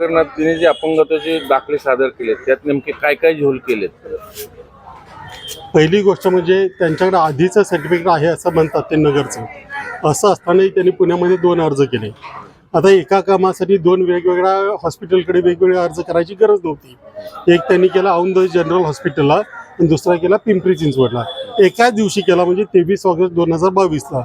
प्रकरणात तिने जे अपंगत्वाचे दाखले सादर केले त्यात नेमके काय काय झोल केलेत? पहिली गोष्ट म्हणजे त्यांच्याकडे आधीचं सर्टिफिकेट आहे असं म्हणतात ते नगरचं. असं असतानाही त्यांनी पुण्यामध्ये दोन अर्ज केले. आता एका कामासाठी दोन वेगवेगळ्या हॉस्पिटलकडे वेगवेगळे अर्ज करायची गरज नव्हती. एक त्यांनी केला औंध जनरल हॉस्पिटलला आणि दुसरा केला पिंपरी चिंचवडला. एकाच दिवशी केला म्हणजे तेवीस ऑगस्ट दोन हजार बावीसला.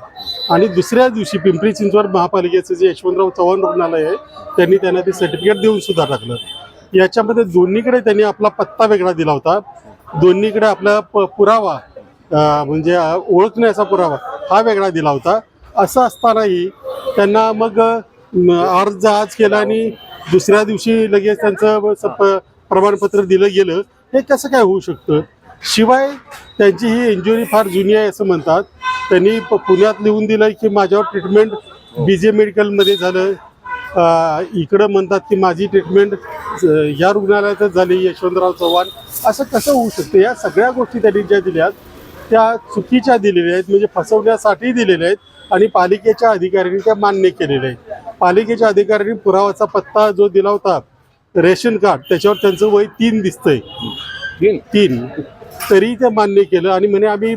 आणि दुसऱ्या दिवशी पिंपरी चिंचवड महापालिकेचं जे यशवंतराव चव्हाण रुग्णालय आहे त्यांनी त्यांना ते सर्टिफिकेट देऊन सुद्धा टाकलं. याच्यामध्ये दोन्हीकडे त्यांनी आपला पत्ता वेगळा दिला होता. दोन्हीकडे आपला प पुरावा म्हणजे ओळखण्याचा पुरावा हा वेगळा दिला होता. असं असतानाही त्यांना मग अर्ज आज केला आणि दुसऱ्या दिवशी लगेच त्यांचं स- प्रमाणपत्र दिलं गेलं. हे कसं काय होऊ शकतं? शिवाय त्यांची ही इंजुरी फार जुनी आहे असं म्हणतात. त्यांनी प- पुण्यात लिहून दिलं की माझ्यावर ट्रीटमेंट बी जे मेडिकलमध्ये झालं इकडं म्हणतात की माझी ट्रीटमेंट या रुग्णालयातच झाली यशवंतराव चव्हाण. असं कसं होऊ शकतं? या सगळ्या गोष्टी त्यांनी ज्या दिल्यात त्या चुकीच्या दिलेल्या आहेत म्हणजे फसवण्यासाठी दिलेल्या आहेत आणि पालिकेच्या अधिकाऱ्यांनी त्या मान्य केलेल्या आहेत. पालिकेच्या अधिकाऱ्यांनी पुरावाचा पत्ता जो दिला होता रेशन कार्ड त्याच्यावर त्यांचं वय तीन दिसतंय. तीन? तरी ते मान्य केलं आणि म्हणे आम्ही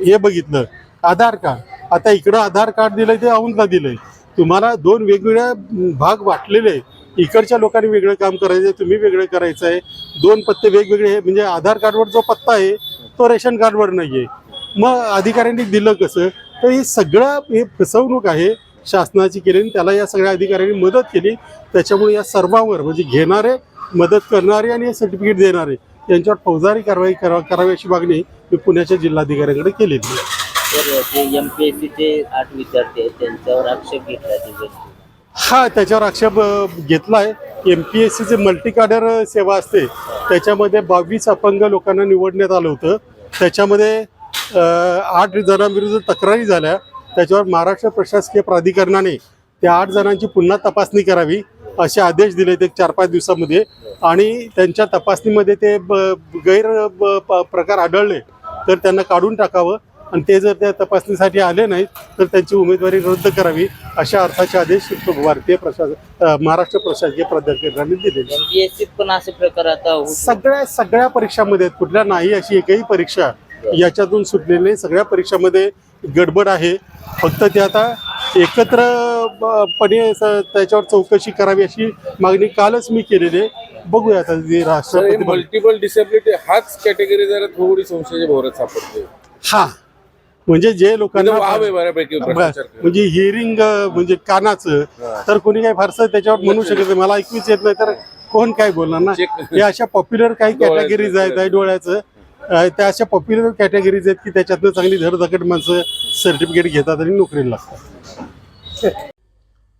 हे बघितलं. आधार कार्ड. आता इकडं आधार कार्ड दिलंय ते औंधला दिलंय. तुम्हाला दोन वेगवेगळ्या भाग वाटलेले आहे. इकडच्या लोकांनी वेगळं काम करायचं तुम्ही वेगळं करायचं आहे दोन पत्ते वेगवेगळे आहे म्हणजे आधार कार्डवर जो पत्ता आहे तो रेशन कार्डवर नाही आहे मग अधिकाऱ्यांनी दिलं कसं? तर हे सगळं हे फसवणूक आहे. शासनाची केली आणि त्याला या सगळ्या अधिकाऱ्यांनी मदत केली. त्याच्यामुळे या सर्वांवर म्हणजे घेणारे मदत करणारे आणि हे सर्टिफिकेट देणारे यांच्यावर फौजदारी कारवाई करा करावी अशी मागणी मी पुण्याच्या जिल्हाधिकाऱ्यांकडे केलेली आहे. तर ते एम पी एस सीचे आठ विद्यार्थी आहेत त्यांच्यावर आक्षेप घेतला तिथे. हा त्याच्यावर आक्षेप अ, घेतलाय. एम पी एस सीचे मल्टी कार्डर सेवा असते. त्याच्यामध्ये बावीस अपंग लोकांना निवडण्यात आलं होतं. त्याच्यामध्ये अ, आठ जणांविरुद्ध तक्रारी झाल्या. त्याच्यावर महाराष्ट्र प्रशासकीय प्राधिकरणाने त्या आठ जणांची पुन्हा तपासणी करावी असे आदेश दिले ते चार पाच दिवसामध्ये. आणि त्यांच्या तपासणीमध्ये ते ब- गैर ब- प- प्रकार आढळले. तर त्यांना काढून टाकावं. आणि ते जर त्या तपासणीसाठी आले नाहीत तर त्यांची उमेदवारी रद्द करावी अशा अर्थाचे आदेश भारतीय प्रशासन महाराष्ट्र प्रशासकीय प्राधिकरणाने दिलेले एम पी एस सीत पण असे प्रकार आता सगळ्या सगळ्या परीक्षामध्ये. कुठल्या नाही अशी एकही परीक्षा याच्यातून सुटलेली नाही. सगळ्या परीक्षामध्ये गडबड आहे. फक्त ते आता एकत्र ब- पणे स- त्याच्यावर चौकशी करावी अशी मागणी कालच मी केलेली आहे. बघूया आता जे तर राष्ट्रपती मल्टिपल डिसेबिलिटी हाच कॅटेगरी जरा थोडी संशयाच्या भोवऱ्यात सापडते. हा. म्हणजे जे म्हणजे लोकांना वाव आहे बऱ्यापैकी भ्रष्टाचार करण्यात. म्हणजे हिअरिंग म्हणजे कानाचं हा. तर कोणी काही फारसं त्याच्यावर म्हणू शकत नाही. मला ऐकूच येत नाही तर कोण काय बोलणार ना? Check. हे अशा पॉप्युलर काही डोळ्याचं, कॅटेगरीज आहेत आहे डोळ्याचं. अं, त्या अशा पॉप्युलर कॅटेगरीज आहेत की त्याच्यातनं चांगली धडधकट माणसं सर्टिफिकेट घेतात आणि नोकरीला लागतात.